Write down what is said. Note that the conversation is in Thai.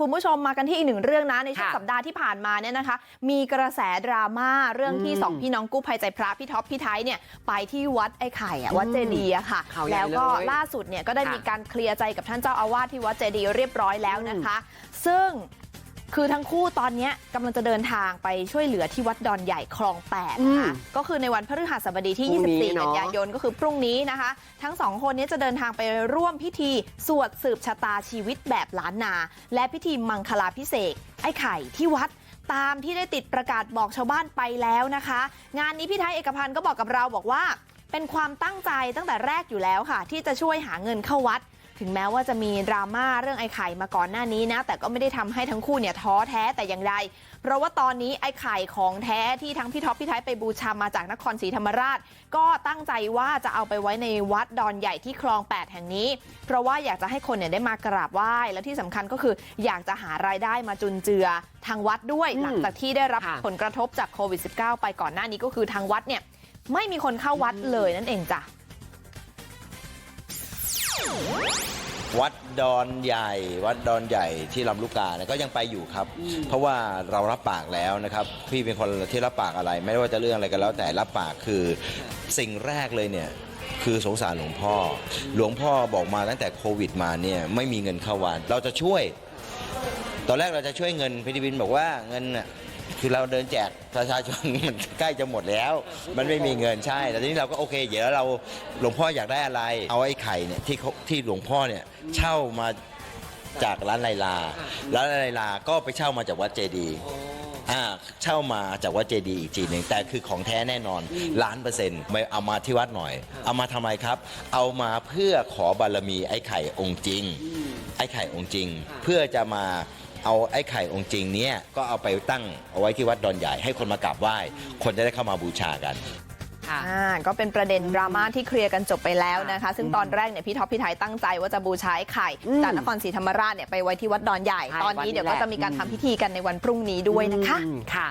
คุณผู้ชมมากันที่อีกหนึ่งเรื่องนะในช่วงค่ะสัปดาห์ที่ผ่านมาเนี่ยนะคะมีกระแสดราม่าเรื่องที่อืมสองพี่น้องกู้ภัยใจพระพี่ท็อปพี่ไทยเนี่ยไปที่วัดไอ้ไข่อะวัดเจดีย์อะค่ะข่าวใหญ่แล้วก็เลยล่าสุดเนี่ยก็ได้ค่ะมีการเคลียร์ใจกับท่านเจ้าอาวาสที่วัดเจดีย์เรียบร้อยแล้วนะคะ ซึ่ง คือทั้งคู่ตอนเนี้ยกำลังจะเดินทางไปช่วยเหลือที่วัดดอนใหญ่คลองแปดนะคะอืมก็คือในวันพฤหัสบดีที่พรุ่งนี้24เนกันอะยายนก็คือพรุ่งนี้นะคะ ทั้งสองคนนี้จะเดินทางไปร่วมพิธีสวดสืบชะตาชีวิตแบบล้านนา และพิธีมังคลาพิเศษกไอ้ไข่ที่วัดตามที่ได้ติดประกาศบอกชาวบ้านไปแล้วนะคะ งานนี้พี่ไทยเอกพันธ์ก็บอกกับเราบอกว่า เป็นความตั้งใจตั้งแต่แรกอยู่แล้วค่ะ ที่จะช่วยหาเงินเข้าวัด ถึงแม้ว่าจะมีดราม่าเรื่องไอ้ไข่มาก่อนหน้านี้นะ แต่ก็ไม่ได้ทำให้ทั้งคู่เนี่ยท้อแท้แต่อย่างใด เพราะว่าตอนนี้ไอ้ไข่ของแท้ที่ทั้งพี่ท็อปพี่ไทยไปบูชามาจากนครศรีธรรมราช ก็ตั้งใจว่าจะเอาไปไว้ในวัดดอนใหญ่ที่คลอง 8 แห่งนี้ เพราะว่าอยากจะให้คนเนี่ยได้มากราบไหว้และที่สำคัญก็คืออยากจะหารายได้มาจุนเจือทางวัดด้วยอืมหลังจากที่ได้รับค่ะผลกระทบจากโควิด -19 ไปก่อนหน้านี้ก็คือทางวัดเนี่ยไม่มีคนเข้าวัดเลยนั่นเองจ้ะ วัดดอนใหญ่ วัดดอนใหญ่ที่ลำลูกกาเนี่ยก็ยังไปอยู่ครับ เพราะว่าเรารับปากแล้วนะครับพี่เป็นคนที่รับปากอะไร ไม่ว่าจะเรื่องอะไรก็แล้ว แต่รับปากคือสิ่งแรกเลยเนี่ยคือสงสารหลวงพ่อ หลวงพ่อบอกมาตั้งแต่โควิดมาเนี่ยไม่มีเงินเข้าวัดเราจะช่วย ตอนแรกเราจะช่วยเงินพิธีวินบอกว่าเงินน่ะ คือเราเดินแจกประชาชน มันใกล้จะหมดแล้ว มันไม่มีเงินใช่แต่ทีนี้เราก็โอเคเดี๋ยวเราหลวงพ่ออยากได้อะไร เอาไอ้ไข่เนี่ยที่เขาที่หลวงพ่อเนี่ยเช่ามาจากร้านไลลา ร้านไลลาก็ไปเช่ามาจากวัดเจดีย์อ่าเช่ามาจากวัดเจดีย์อีกทีหนึ่งแต่คือของแท้แน่นอนล้านเปอร์เซ็นต์ไม่เอามาที่วัดหน่อย เอามาทำไมครับ เอามาเพื่อขอบารมีไอ้ไข่องค์จริง ไอ้ไข่องค์จริง เพื่อจะมา เอาไอ้ไข่องค์จริงเนี้ยก็เอาไปตั้งเอาไว้ที่วัดดอนใหญ่ให้คนมากราบไหว้ คนจะได้เข้ามาบูชากัน ค่ะ อ่าก็เป็นประเด็นดราม่าที่เคลียร์กันจบไปแล้วนะคะ ซึ่งตอนแรกเนี่ยพี่ท็อปพี่ไทยตั้งใจว่าจะบูชาไอ้ไข่อืมจากนครศรีธรรมราชเนี่ยไปไว้ที่วัดดอนใหญ่ ใช่ตอนนี้วัดนี้เดี๋ยวก็แหละจะมีการทำพิธีกันในวันพรุ่งนี้ด้วยนะคะ อืมค่ะ